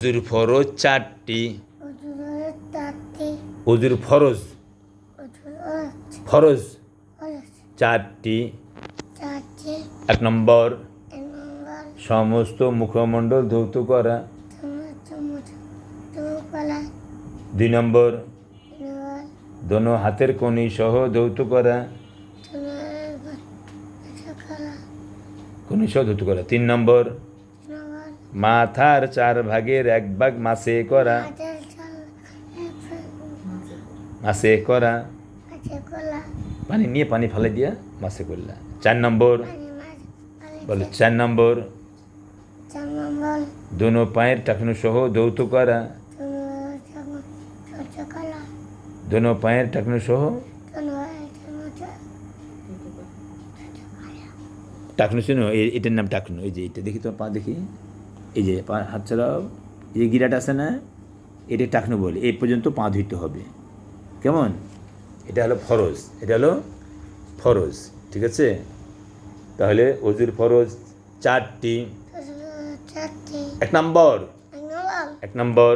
অজুর ফরজ চারটি। অজুর ফরজ। ফরজ। চারটি। এক নম্বর। সমস্ত মুখমণ্ডল ধৌত করা। দুই নম্বর। দোনো হাতের কনি সহ ধৌত করা। কনি সহ ধৌত করা। তিন নম্বর। মাথার চার ভাগের এক ভাগ মাসে করা। মাসে করা। পানি নিয়ে পানি ফেলে দিয়া মাসে করলা। চার নম্বর। বলে চার নম্বর। দুনো পায়ের টাকনু সহ ধৌত করা। দুনো পায়ের টাকনু সহ টাকনু শুনো এটার নাম টাকনু এই যে এটা দেখি তো পা দেখি। এই যে পা হাত ছাড়াও এই যে গিরাট আছে না এটা টাকনু বলে এই পর্যন্ত পা ধুইতে হবে। কেমন? এটা হলো ফরজ এটা হলো ফরজ ঠিক আছে? তাহলে অজুর ফরজ চারটি। এক নম্বর। এক নম্বর।